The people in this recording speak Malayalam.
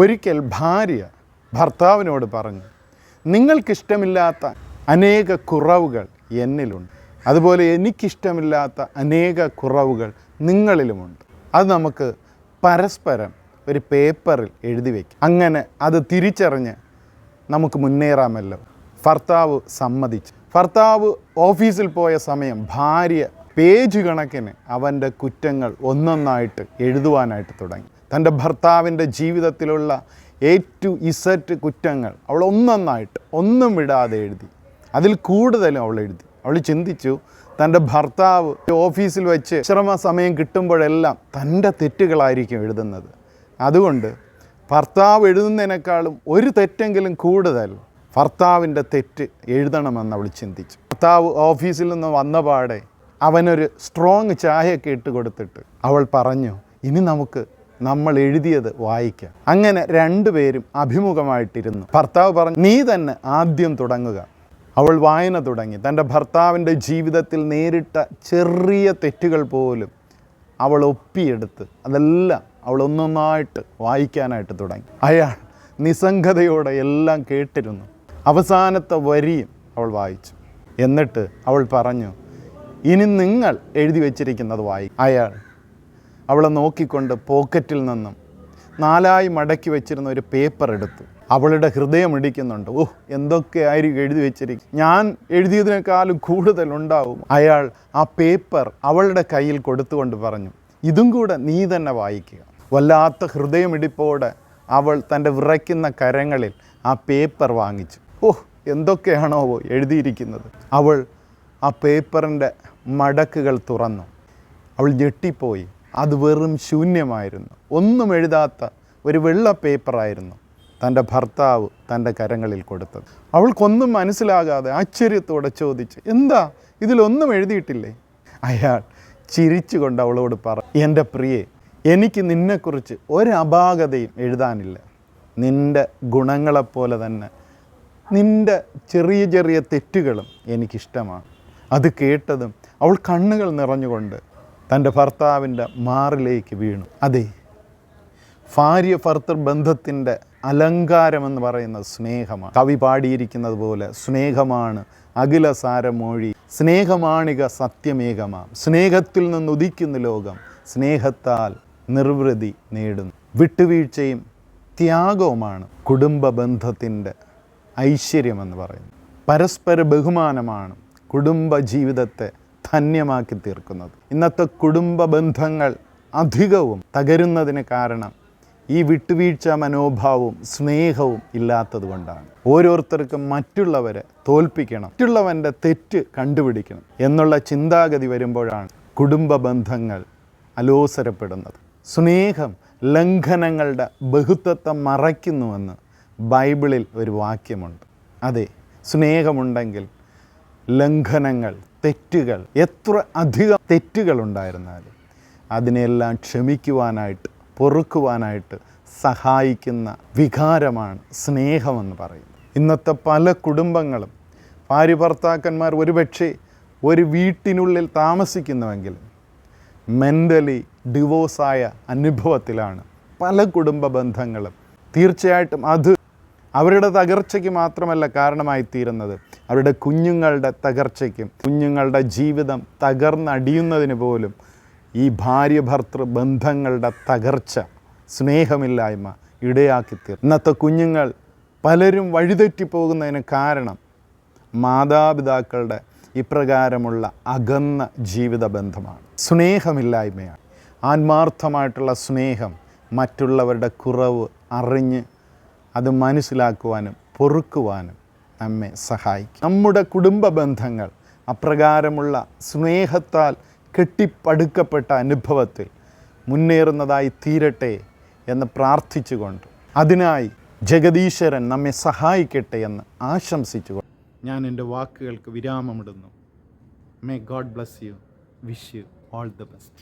ഒരിക്കൽ ഭാര്യ ഭർത്താവിനോട് പറഞ്ഞു നിങ്ങൾക്കിഷ്ടമില്ലാത്ത അനേക കുറവുകൾ എന്നിലുണ്ട്. അതുപോലെ എനിക്കിഷ്ടമില്ലാത്ത അനേക കുറവുകൾ നിങ്ങളിലുമുണ്ട്. അത് നമുക്ക് പരസ്പരം ഒരു പേപ്പറിൽ എഴുതി വയ്ക്കും അങ്ങനെ അത് തിരിച്ചറിഞ്ഞ് നമുക്ക് മുന്നേറാമല്ലോ. ഭർത്താവ് സമ്മതിച്ചു. ഭർത്താവ് ഓഫീസിൽ പോയ സമയം ഭാര്യ പേജ് കണക്കിന് അവന്റെ കുറ്റങ്ങൾ ഒന്നൊന്നായിട്ട് എഴുതുവാനായിട്ട് തുടങ്ങി. തന്റെ ഭർത്താവിന്റെ ജീവിതത്തിലുള്ള എ ടു ഇസറ്റ് കുറ്റങ്ങൾ അവൾ ഒന്നൊന്നായിട്ട് ഒന്നും വിടാതെ എഴുതി. അതിൽ കൂടുതലും അവൾ എഴുതി. അവൾ ചിന്തിച്ചു തന്റെ ഭർത്താവ് ഓഫീസിൽ വെച്ച് വിശ്രമ സമയം കിട്ടുമ്പോഴെല്ലാം തന്റെ തെറ്റുകളായിരിക്കും എഴുതുന്നത്. അതുകൊണ്ട് ഭർത്താവ് എഴുതുന്നതിനേക്കാളും ഒരു തെറ്റെങ്കിലും കൂടുതൽ ഭർത്താവിന്റെ തെറ്റ് എഴുതണമെന്ന് അവൾ ചിന്തിച്ചു. ഭർത്താവ് ഓഫീസിൽ നിന്ന് വന്ന പാടെ അവനൊരു സ്ട്രോങ് ചായയൊക്കെ ഇട്ട് കൊടുത്തിട്ട് അവൾ പറഞ്ഞു ഇനി നമുക്ക് നമ്മൾ എഴുതിയത് വായിക്കാം. അങ്ങനെ രണ്ടുപേരും അഭിമുഖമായിട്ടിരുന്നു. ഭർത്താവ് പറഞ്ഞു നീ തന്നെ ആദ്യം തുടങ്ങുക. അവൾ വായന തുടങ്ങി. തന്റെ ഭർത്താവിന്റെ ജീവിതത്തിൽ നേരിട്ട ചെറിയ തെറ്റുകൾ പോലും അവൾ ഒപ്പിയെടുത്ത് അതെല്ലാം അവൾ ഒന്നൊന്നായിട്ട് വായിക്കാനായിട്ട് തുടങ്ങി. അയാൾ നിസ്സംഗതയോടെ എല്ലാം കേട്ടിരുന്നു. അവസാനത്തെ വരിയും അവൾ വായിച്ചു. എന്നിട്ട് അവൾ പറഞ്ഞു ഇനി നിങ്ങൾ എഴുതി വച്ചിരിക്കുന്നത് വായി അയാൾ അവളെ നോക്കിക്കൊണ്ട് പോക്കറ്റിൽ നിന്നും നാലായി മടക്കി വെച്ചിരുന്ന ഒരു പേപ്പർ എടുത്തു. അവളുടെ ഹൃദയം ഇടിക്കുന്നുണ്ട്. ഓഹ് എന്തൊക്കെ ആയിരിക്കും എഴുതി വെച്ചിരിക്കും? ഞാൻ എഴുതിയതിനേക്കാളും കൂടുതൽ ഉണ്ടാവും. അയാൾ ആ പേപ്പർ അവളുടെ കയ്യിൽ കൊടുത്തുകൊണ്ട് പറഞ്ഞു ഇതും കൂടെ നീ തന്നെ വായിക്കുക. വല്ലാത്ത ഹൃദയമിടിപ്പോടെ അവൾ തന്റെ വിറയ്ക്കുന്ന കരങ്ങളിൽ ആ പേപ്പർ വാങ്ങിച്ചു. ഓഹ് എന്തൊക്കെയാണോ എഴുതിയിരിക്കുന്നത്. അവൾ ആ പേപ്പറിന്റെ മടക്കുകൾ തുറന്നു. അവൾ ഞെട്ടിപ്പോയി. അത് വെറും ശൂന്യമായിരുന്നു. ഒന്നും എഴുതാത്ത ഒരു വെള്ള പേപ്പറായിരുന്നു തന്റെ ഭർത്താവ് തന്റെ കരങ്ങളിൽ കൊടുത്തത്. അവൾക്കൊന്നും മനസ്സിലാകാതെ ആശ്ചര്യത്തോടെ ചോദിച്ച് എന്താ? ഇതിലൊന്നും എഴുതിയിട്ടില്ലേ? അയാൾ ചിരിച്ചുകൊണ്ട് അവളോട് പറ എന്റെ പ്രിയെ എനിക്ക് നിന്നെക്കുറിച്ച് ഒരപാകതയും എഴുതാനില്ല. നിന്റെ ഗുണങ്ങളെപ്പോലെ തന്നെ നിന്റെ ചെറിയ ചെറിയ തെറ്റുകളും എനിക്കിഷ്ടമാണ്. അത് കേട്ടതും അവൾ കണ്ണുകൾ നിറഞ്ഞുകൊണ്ട് തന്റെ ഭർത്താവിന്റെ മാറിലേക്ക് വീണു. അതെ ഭാര്യ ഭർത്തൃ ബന്ധത്തിന്റെ അലങ്കാരമെന്ന് പറയുന്ന സ്നേഹമാണ്. കവി പാടിയിരിക്കുന്നത് പോലെ സ്നേഹമാണ് അഖില സാരമൊഴി സ്നേഹമാണിക സത്യമേകമാം. സ്നേഹത്തിൽ നിന്ന് ഉദിക്കുന്ന ലോകം സ്നേഹത്താൽ നിർവൃതി നേടുന്നു. വിട്ടുവീഴ്ചയും ത്യാഗവുമാണ് കുടുംബ ബന്ധത്തിന്റെ ഐശ്വര്യമെന്ന് പറയുന്നത് പരസ്പര ബഹുമാനമാണ് കുടുംബ ജീവിതത്തെ ധന്യമാക്കി തീർക്കുന്നത്. ഇന്നത്തെ കുടുംബ ബന്ധങ്ങൾ അധികവും തകരുന്നതിന് കാരണം ഈ വിട്ടുവീഴ്ച മനോഭാവവും സ്നേഹവും ഇല്ലാത്തത് കൊണ്ടാണ്. ഓരോരുത്തർക്കും മറ്റുള്ളവരെ തോൽപ്പിക്കണം മറ്റുള്ളവന്റെ തെറ്റ് കണ്ടുപിടിക്കണം എന്നുള്ള ചിന്താഗതി വരുമ്പോഴാണ് കുടുംബ ബന്ധങ്ങൾ അലോസരപ്പെടുന്നത്. സ്നേഹം ലംഘനങ്ങളുടെ ബഹുത്വത്തെ മറയ്ക്കുന്നുവെന്ന് ബൈബിളിൽ ഒരു വാക്യമുണ്ട്. അതെ സ്നേഹമുണ്ടെങ്കിൽ ലംഘനങ്ങൾ തെറ്റുകൾ എത്ര അധികം തെറ്റുകൾ ഉണ്ടായിരുന്നാലും അതിനെല്ലാം ക്ഷമിക്കുവാനായിട്ട് പൊറുക്കുവാനായിട്ട് സഹായിക്കുന്ന വികാരമാണ് സ്നേഹമെന്ന് പറയുന്നത്. ഇന്നത്തെ പല കുടുംബങ്ങളും ഭാര്യ ഭർത്താക്കന്മാർ ഒരുപക്ഷെ ഒരു വീട്ടിനുള്ളിൽ താമസിക്കുന്നുവെങ്കിലും മെന്റലി ഡിവോഴ്സായ അനുഭവത്തിലാണ് പല കുടുംബ ബന്ധങ്ങളും. തീർച്ചയായിട്ടും അത് അവരുടെ തകർച്ചയ്ക്ക് മാത്രമല്ല കാരണമായി തീരുന്നത് അവരുടെ കുഞ്ഞുങ്ങളുടെ തകർച്ചയ്ക്കും കുഞ്ഞുങ്ങളുടെ ജീവിതം തകർന്നടിയുന്നതിന് പോലും ഈ ഭാര്യ ഭർത്തൃ ബന്ധങ്ങളുടെ തകർച്ച സ്നേഹമില്ലായ്മ ഇടയാക്കി തീർന്നു ഇന്നത്തെ കുഞ്ഞുങ്ങൾ പലരും വഴിതെറ്റിപ്പോകുന്നതിന് കാരണം മാതാപിതാക്കളുടെ ഇപ്രകാരമുള്ള അകന്ന ജീവിത ബന്ധമാണ്. സ്നേഹമില്ലായ്മയാണ്. ആത്മാർത്ഥമായിട്ടുള്ള സ്നേഹം മറ്റുള്ളവരുടെ കുറവ് അറിഞ്ഞ് അത് മനസ്സിലാക്കുവാനും പൊറുക്കുവാനും നമ്മെ സഹായിക്കും. നമ്മുടെ കുടുംബ ബന്ധങ്ങൾ അപ്രകാരമുള്ള സ്നേഹത്താൽ കെട്ടിപ്പടുക്കപ്പെട്ട അനുഭവത്തിൽ മുന്നേറുന്നതായി തീരട്ടെ എന്ന് പ്രാർത്ഥിച്ചുകൊണ്ട് അതിനായി ജഗദീശ്വരൻ നമ്മെ സഹായിക്കട്ടെ എന്ന് ആശംസിച്ചുകൊണ്ട് ഞാൻ എന്റെ വാക്കുകൾക്ക് വിരാമമിടുന്നു. May God bless you wish you all the best